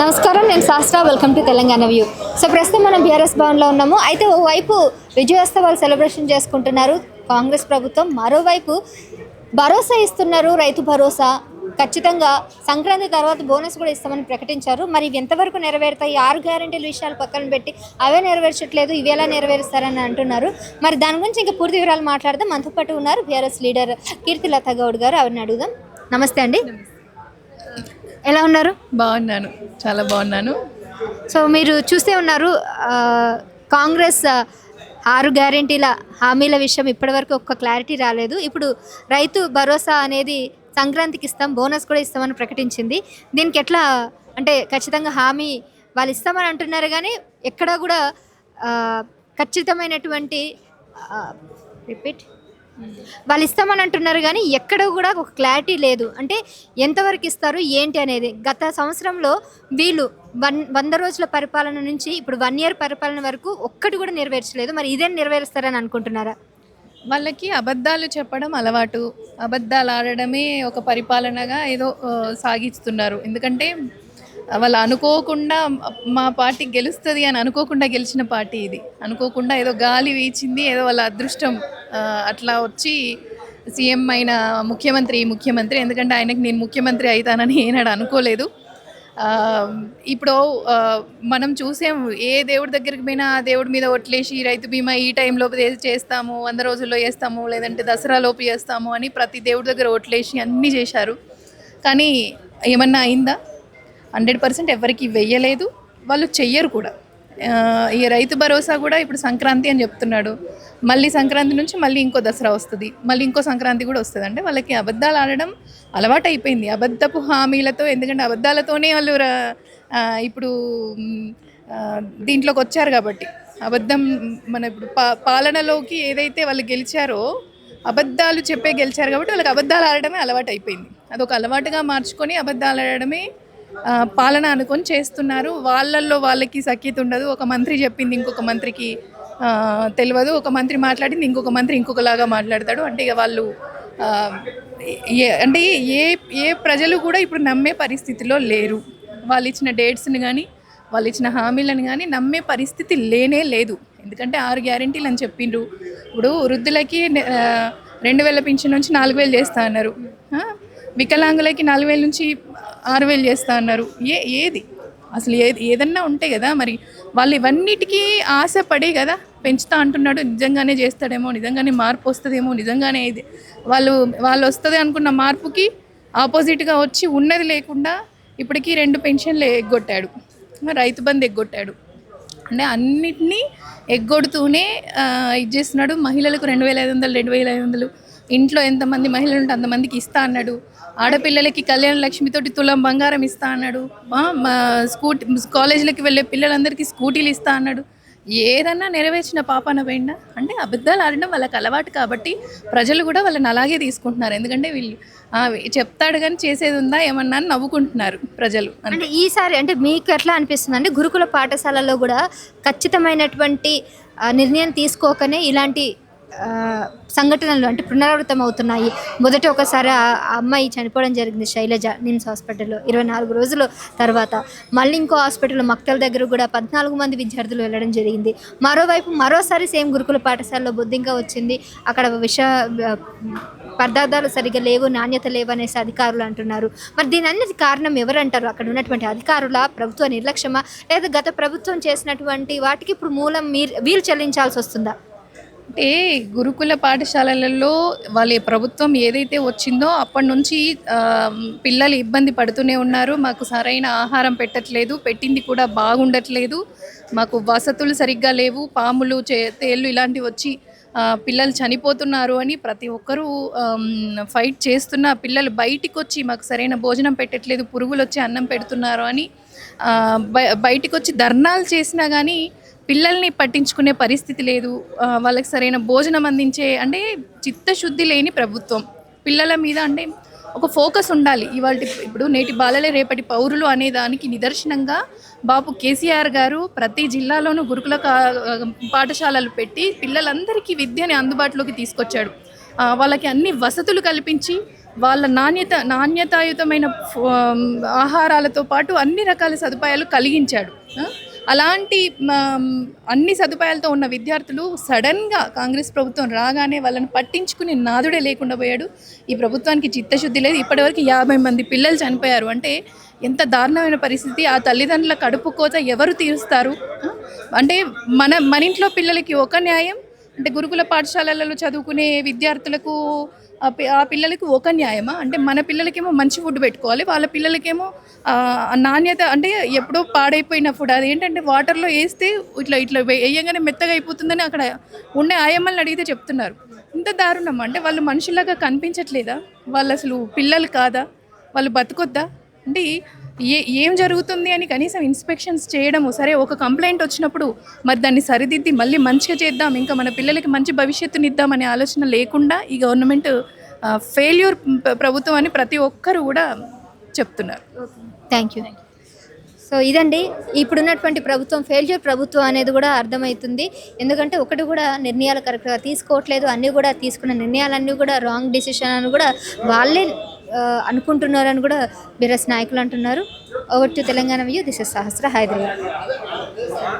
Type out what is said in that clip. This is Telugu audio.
నమస్కారం నేను Shastra welcome to Telangana view. So ప్రస్తుతం మనం బీఆర్ఎస్ భవన్లో ఉన్నాము. అయితే ఓవైపు విజయోత్సవాలు సెలబ్రేషన్ చేసుకుంటున్నారు కాంగ్రెస్ ప్రభుత్వం. మరోవైపు భరోసా ఇస్తున్నారు రైతు భరోసా. ఖచ్చితంగా సంక్రాంతి తర్వాత బోనస్ కూడా ఇస్తామని ప్రకటించారు. మరి ఇవి ఎంతవరకు నెరవేరుతాయి? ఆరు గ్యారెంటీల విషయాలు పక్కన పెట్టి అవే నెరవేర్చట్లేదు ఇవి ఎలా నెరవేరుస్తారని అంటున్నారు. మరి దాని గురించి ఇంకా పూర్తి వివరాలు మాట్లాడదాం. మనతో పాటు ఉన్నారు బీఆర్ఎస్ లీడర్ కీర్తిలత గౌడ్ గారు. అవన్నీ అడుగుదాం. నమస్తే అండి. ఎలా ఉన్నారు? బాగున్నాను. చాలా బాగున్నాను. సో మీరు చూస్తే ఉన్నారు కాంగ్రెస్ ఆరు గ్యారెంటీల హామీల విషయం ఇప్పటివరకు ఒక్క క్లారిటీ రాలేదు. ఇప్పుడు రైతు భరోసా అనేది సంక్రాంతికి ఇస్తాం బోనస్ కూడా ఇస్తామని ప్రకటించింది. దీనికి ఎట్లా అంటే ఖచ్చితంగా హామీ వాళ్ళు ఇస్తామని అంటున్నారు కానీ ఎక్కడా కూడా ఖచ్చితమైనటువంటి రిపీట్. వాళ్ళు ఇస్తామని అంటున్నారు కానీ ఎక్కడ కూడా ఒక క్లారిటీ లేదు. అంటే ఎంతవరకు ఇస్తారు ఏంటి అనేది. గత సంవత్సరంలో వీళ్ళు వన్ వంద రోజుల పరిపాలన నుంచి ఇప్పుడు వన్ ఇయర్ పరిపాలన వరకు ఒక్కటి కూడా నెరవేర్చలేదు. మరి ఇదేం నెరవేరుస్తారని అనుకుంటున్నారా? వాళ్ళకి అబద్ధాలు చెప్పడం అలవాటు. అబద్ధాలు ఆడడమే ఒక పరిపాలనగా ఏదో సాగిస్తున్నారు. ఎందుకంటే వాళ్ళు అనుకోకుండా మా పార్టీ గెలుస్తుంది అని అనుకోకుండా గెలిచిన పార్టీ ఇది. అనుకోకుండా ఏదో గాలి వీచింది ఏదో వాళ్ళ అదృష్టం అట్లా వచ్చి సీఎం అయిన ముఖ్యమంత్రి ఈ ముఖ్యమంత్రి ఎందుకంటే ఆయనకి నేను ముఖ్యమంత్రి అవుతానని ఏనాడు అనుకోలేదు. ఇప్పుడు మనం చూసాం ఏ దేవుడి దగ్గరికి పోయినా ఆ దేవుడి మీద ఒట్లేసి రైతు బీమా ఈ టైంలో చేస్తాము వంద రోజుల్లో చేస్తాము లేదంటే దసరా లోపు చేస్తాము అని ప్రతి దేవుడి దగ్గర ఒట్లేసి అన్నీ చేశారు. కానీ ఏమన్నా అయిందా? హండ్రెడ్ పర్సెంట్ ఎవరికి వెయ్యలేదు వాళ్ళు చెయ్యరు కూడా. ఈ రైతు భరోసా కూడా ఇప్పుడు సంక్రాంతి అని చెప్తున్నాడు. మళ్ళీ సంక్రాంతి నుంచి మళ్ళీ ఇంకో దసరా వస్తుంది. మళ్ళీ ఇంకో సంక్రాంతి కూడా వస్తుంది అంటే వాళ్ళకి అబద్ధాలు ఆడడం అలవాటు అయిపోయింది అబద్ధపు హామీలతో ఎందుకంటే అబద్ధాలతోనే వాళ్ళు రా- ఇప్పుడు దీంట్లోకి వచ్చారు కాబట్టి. అబద్ధం మన ఇప్పుడు పా పాలనలోకి ఏదైతే వాళ్ళు గెలిచారో అబద్ధాలు చెప్పే గెలిచారు కాబట్టి వాళ్ళకి అబద్ధాలు ఆడడమే అలవాటు అయిపోయింది అదొక అలవాటుగా మార్చుకొని అబద్ధాలు ఆడడమే పాలన అనుకొని చేస్తున్నారు. వాళ్ళల్లో వాళ్ళకి సఖ్యత ఉండదు. ఒక మంత్రి చెప్పింది ఇంకొక మంత్రికి తెలియదు. ఒక మంత్రి మాట్లాడింది ఇంకొక మంత్రి ఇంకొకలాగా మాట్లాడతాడు. అంటే ఇక వాళ్ళు ఏ- అంటే ఏ ఏ ప్రజలు కూడా ఇప్పుడు నమ్మే పరిస్థితిలో లేరు. వాళ్ళు ఇచ్చిన డేట్స్ని కానీ వాళ్ళు ఇచ్చిన హామీలను కానీ నమ్మే పరిస్థితి లేనే లేదు. ఎందుకంటే ఆరు గ్యారెంటీలు అని చెప్పిండ్రు. ఇప్పుడు వృద్ధులకి రెండు వేల పింఛన్ నుంచి నాలుగు వేలు చేస్తా అన్నారు. వికలాంగులకి నాలుగు వేల నుంచి ఆరు వేలు చేస్తా అన్నారు. ఏ ఏది? అసలు ఏది ఏదన్నా ఉంటే కదా మరి. వాళ్ళు ఇవన్నిటికీ ఆశపడే కదా పెంచుతా అంటున్నాడు. నిజంగానే చేస్తాడేమో నిజంగానే మార్పు వస్తుందేమో నిజంగానే ఇది. వాళ్ళు వాళ్ళు వస్తుంది అనుకున్న మార్పుకి ఆపోజిట్గా వచ్చి ఉన్నది లేకుండా ఇప్పటికీ రెండు పెన్షన్లు ఎగ్గొట్టాడు. రైతు బంధు ఎగ్గొట్టాడు. అంటే అన్నిటినీ ఎగ్గొడుతూనే ఇది చేస్తున్నాడు. మహిళలకు రెండు వేల ఐదు వందలు రెండు వేల ఐదు వందలు ఇంట్లో ఎంతమంది మహిళలు ఉంటే అంతమందికి ఇస్తా అన్నాడు. ఆడపిల్లలకి కళ్యాణ లక్ష్మితోటి తులం బంగారం ఇస్తా అన్నాడు. మా స్కూటీ కాలేజీలకి వెళ్ళే పిల్లలందరికీ స్కూటీలు ఇస్తా అన్నాడు. ఏదన్నా నెరవేర్చిన పాపన పోయిందా అంటే అబద్ధాలు ఆడడం వాళ్ళకి అలవాటు కాబట్టి ప్రజలు కూడా వాళ్ళని అలాగే తీసుకుంటున్నారు. ఎందుకంటే వీళ్ళు చెప్తాడు కానీ చేసేది ఉందా ఏమన్నా అని నవ్వుకుంటున్నారు ప్రజలు. అంటే ఈసారి అంటే మీకు ఎట్లా అనిపిస్తుంది? అంటే గురుకుల పాఠశాలలో కూడా ఖచ్చితమైనటువంటి నిర్ణయం తీసుకోకనే ఇలాంటి సంఘటనలు అంటే పునరావృతం అవుతున్నాయి. మొదట ఒకసారి ఆ అమ్మాయి చనిపోవడం జరిగింది శైలజ నిమ్స్ హాస్పిటల్లో ఇరవై నాలుగు రోజుల తర్వాత. మళ్ళీ ఇంకో హాస్పిటల్ మక్తల దగ్గర కూడా పద్నాలుగు మంది విద్యార్థులు వెళ్ళడం జరిగింది. మరోవైపు మరోసారి సేమ్ గురుకుల పాఠశాలలో బుద్ధింక వచ్చింది. అక్కడ విష పదార్థాలు సరిగ్గా లేవు నాణ్యత లేవు అనేసి అధికారులు అంటున్నారు. మరి దీని అన్నిటి కారణం ఎవరంటారు? అక్కడ ఉన్నటువంటి అధికారుల ప్రభుత్వ నిర్లక్ష్యమా? లేదా గత ప్రభుత్వం చేసినటువంటి వాటికి ఇప్పుడు మూలం మీరు వీలు చెల్లించాల్సి వస్తుందా? అంటే గురుకుల పాఠశాలలలో వాళ్ళ ప్రభుత్వం ఏదైతే వచ్చిందో అప్పటి నుంచి పిల్లలు ఇబ్బంది పడుతూనే ఉన్నారు. మాకు సరైన ఆహారం పెట్టట్లేదు పెట్టింది కూడా బాగుండట్లేదు. మాకు వసతులు సరిగ్గా లేవు పాములు చే తేళ్ళు ఇలాంటివి వచ్చి పిల్లలు చనిపోతున్నారు అని ప్రతి ఒక్కరూ ఫైట్ చేస్తున్న పిల్లలు బయటికి వచ్చి మాకు సరైన భోజనం పెట్టట్లేదు పురుగులు వచ్చి అన్నం పెడుతున్నారు అని బయ- బయటికి వచ్చి ధర్నాలు చేసినా కానీ పిల్లల్ని పట్టించుకునే పరిస్థితి లేదు. వాళ్ళకి సరైన భోజనం అందించే అంటే చిత్తశుద్ధి లేని ప్రభుత్వం. పిల్లల మీద అంటే ఒక ఫోకస్ ఉండాలి. ఇవాళ ఇప్పుడు నేటి బాలలే రేపటి పౌరులు అనే దానికి నిదర్శనంగా బాపు కేసీఆర్ గారు ప్రతి జిల్లాలోనూ గురుకుల కా- పాఠశాలలు పెట్టి పిల్లలందరికీ విద్యని అందుబాటులోకి తీసుకొచ్చాడు. వాళ్ళకి అన్ని వసతులు కల్పించి వాళ్ళ నాణ్యత నాణ్యతాయుతమైన ఆహారాలతో పాటు అన్ని రకాల సదుపాయాలు కలిగించాడు. అలాంటి అన్ని సదుపాయాలతో ఉన్న విద్యార్థులు సడన్గా కాంగ్రెస్ ప్రభుత్వం రాగానే వాళ్ళని పట్టించుకునే నాదుడే లేకుండా పోయాడు. ఈ ప్రభుత్వానికి చిత్తశుద్ధి లేదు. ఇప్పటివరకు యాభై మంది పిల్లలు చనిపోయారు. అంటే ఎంత దారుణమైన పరిస్థితి. ఆ తల్లిదండ్రుల కడుపు కోత ఎవరు తీరుస్తారు? అంటే మన మన ఇంట్లో పిల్లలకి ఒక న్యాయం అంటే గురుకుల పాఠశాలలలో చదువుకునే విద్యార్థులకు ఆ పిల్లలకు ఒక న్యాయమా? అంటే మన పిల్లలకేమో మంచి ఫుడ్ పెట్టుకోవాలి వాళ్ళ పిల్లలకేమో నాణ్యత అంటే ఎప్పుడో పాడైపోయిన ఫుడ్. అది ఏంటంటే వాటర్లో వేస్తే ఇట్లా ఇట్లా వేయగానే మెత్తగా అయిపోతుందని అక్కడ ఉండే ఆయమ్మల్ని అడిగితే చెప్తున్నారు. ఇంత దారుణం అంటే వాళ్ళు మనుషులాగా కనిపించట్లేదా? వాళ్ళు అసలు పిల్లలు కాదా? వాళ్ళు బతుకొద్దా? అంటే ఏ ఏం జరుగుతుంది అని కనీసం ఇన్స్పెక్షన్స్ చేయడము సరే ఒక కంప్లైంట్ వచ్చినప్పుడు మరి దాన్ని సరిదిద్ది మళ్ళీ మంచిగా చేద్దాం ఇంకా మన పిల్లలకి మంచి భవిష్యత్తునిద్దాం అనే ఆలోచన లేకుండా ఈ గవర్నమెంట్ ఫెయిల్యూర్ ప్రభుత్వం అని ప్రతి ఒక్కరు కూడా చెప్తున్నారు. Thank you. సో ఇదండి. ఇప్పుడున్నటువంటి ప్రభుత్వం ఫెయిల్యూర్ ప్రభుత్వం అనేది కూడా అర్థమవుతుంది. ఎందుకంటే ఒకటి కూడా నిర్ణయాలు కరెక్ట్గా తీసుకోవట్లేదు అన్నీ కూడా తీసుకున్న నిర్ణయాలన్నీ కూడా రాంగ్ డిసిషన్ అని కూడా వాళ్ళే అనుకుంటున్నారని కూడా బీరస్ నాయకులు అంటున్నారు. Over to Telangana view this is Sahasra Hyderabad